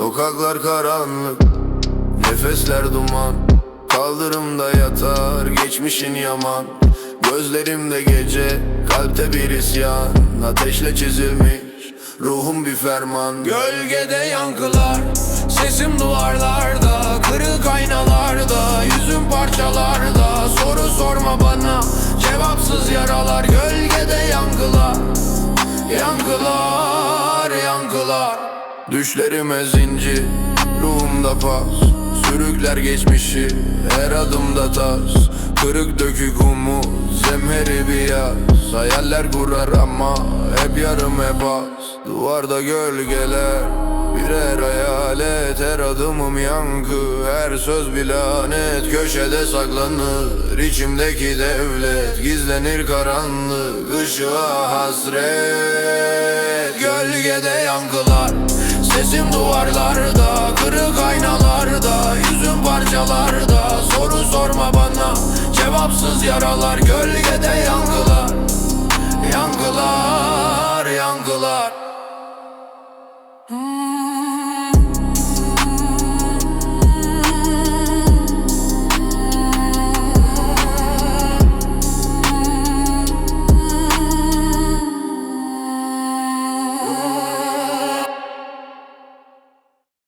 Sokaklar karanlık Nefesler duman. Kaldırımda yatar geçmişin yaman. Gözlerimde gece Kalpte bir isyan. Ateşle çizilmiş Ruhum bir ferman. Gölgede yankılar Sesim duvarlarda. Kırık aynalarda Yüzüm parçalarda. Soru sorma bana Cevapsız yaralar. Gölgede yankılar Yankılar, yankılar Düşlerime zincir, ruhumda pas. Sürükler geçmişi, her adımda tas Kırık dökük umut, zemheri bir yaz. Hayaller kurar ama hep yarım hep az. Duvarda gölgeler, birer hayalet. Her adımım yankı, her söz bir lanet. Köşede saklanır, içimdeki devlet. Gizlenir karanlık, ışığa hasret. Gölgede yankılar, Sesim duvarlarda, kırık aynalarda Yüzüm parçalarda, soru sorma bana Cevapsız yaralar, gölgede yankılar Yankılar, yankılar